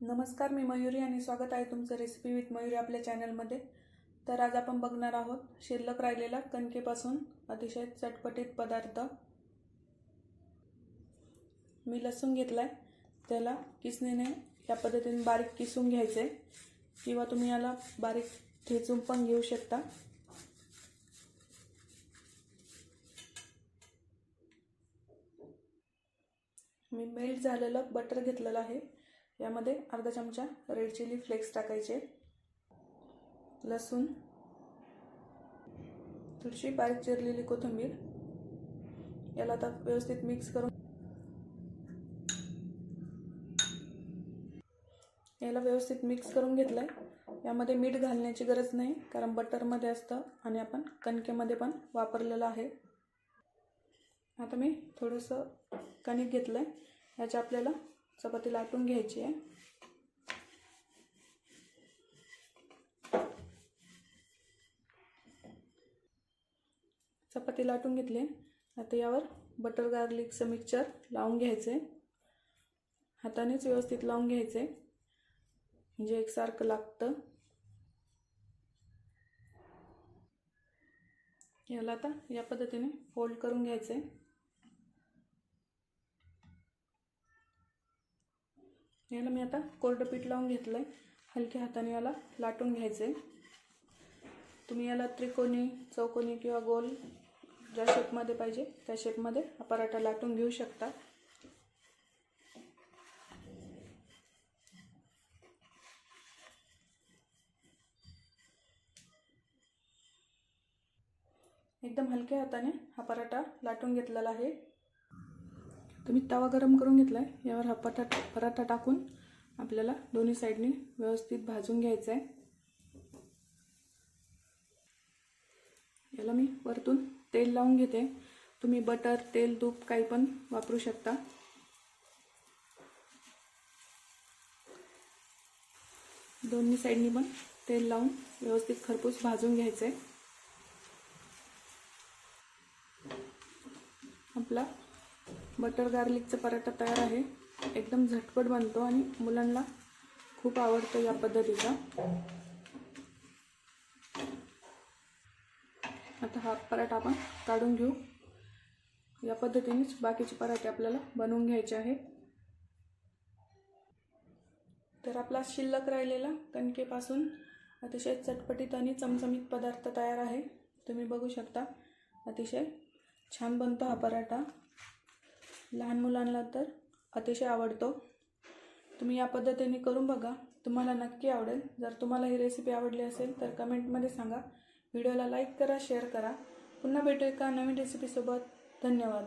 नमस्कार मी मयुरी आणि स्वागत आहे तुमचं रेसिपी विथ मयुरी आपल्या चॅनलमध्ये तर आज आपण बघणार आहोत शिल्लक राहिलेला कणकेपासून अतिशय चटपटीत पदार्थ. मी लसूण घेतला आहे त्याला किसणीने या पद्धतीने बारीक किसून घ्यायचं आहे किंवा तुम्ही याला बारीक ठेचून पण घेऊ शकता. मी मेल्ट झालेलं बटर घेतलेलं आहे. यामध्ये अर्धा चमचा रेड चिली फ्लेक्स टाकायचे. लसूण. थोडीशी बारीक चिरलेली कोथिंबीर. याला आता व्यवस्थित मिक्स करून. याला व्यवस्थित मिक्स करून घेतलं आहे यामध्ये मीठ घालण्याची गरज नाही कारण बटरमध्ये असतं आणि आपण कणकेमध्ये पण वापरलेलं आहे. आता मी थोडंसं कणिक घेतलं आहे याच्या आपल्याला चपाती लाटून घ्यायची आहे. चपाती लाटून घेतली आता यावर बटर गार्लिकचं मिक्सचर लावून घ्यायचं आहे. हातानेच व्यवस्थित लावून घ्यायचं म्हणजे एकसारखं लागतं. याला आता या पद्धतीने फोल्ड करून घ्यायचं आहे. याला मी आता कोरडं पीठ लावून घेतलं आहे हलक्या हाताने याला लाटून घ्यायचं आहे तुम्ही याला त्रिकोणी चौकोनी किंवा गोल ज्या शेपमध्ये पाहिजे त्या शेपमध्ये हा पराठा लाटून घेऊ शकता. एकदम हलक्या हाताने हा पराठा लाटून घेतलेला आहे. तुम्ही तवा गरम करून घेतला आहे यावर हा पटाटा पराठा टाकून आपल्याला दोन्ही साईडने व्यवस्थित भाजून घ्यायचं आहे याला मी वरतून तेल लावून घेते. तुम्ही बटर तेल तूप काही पण वापरू शकता. दोन्ही साईडनी पण तेल लावून व्यवस्थित खरपूस भाजून घ्यायचं आहे आपला बटर गार्लिकचा पराठा तयार आहे. एकदम झटपट बनतो आणि मुलांना खूप आवडतो या पद्धतीचा. आता हा पराठा आपण काढून घेऊ. या पद्धतीनेच बाकीचे पराठे आपल्याला बनवून घ्यायचे आहेत तर आपला शिल्लक राहिलेला कणकेपासून अतिशय चटपटीत आणि चमचमीत पदार्थ तयार आहे. तुम्ही बघू शकता. अतिशय छान बनतो हा पराठा. लहान मुलांना तर अतिशय आवडतो. तुम्ही या पद्धतीने करून बघा. तुम्हाला नक्की आवडेल. जर तुम्हाला ही रेसिपी आवडली असेल तर कमेंटमध्ये सांगा. व्हिडिओला लाईक करा शेअर करा. पुन्हा भेटू एका नवीन रेसिपीसोबत धन्यवाद.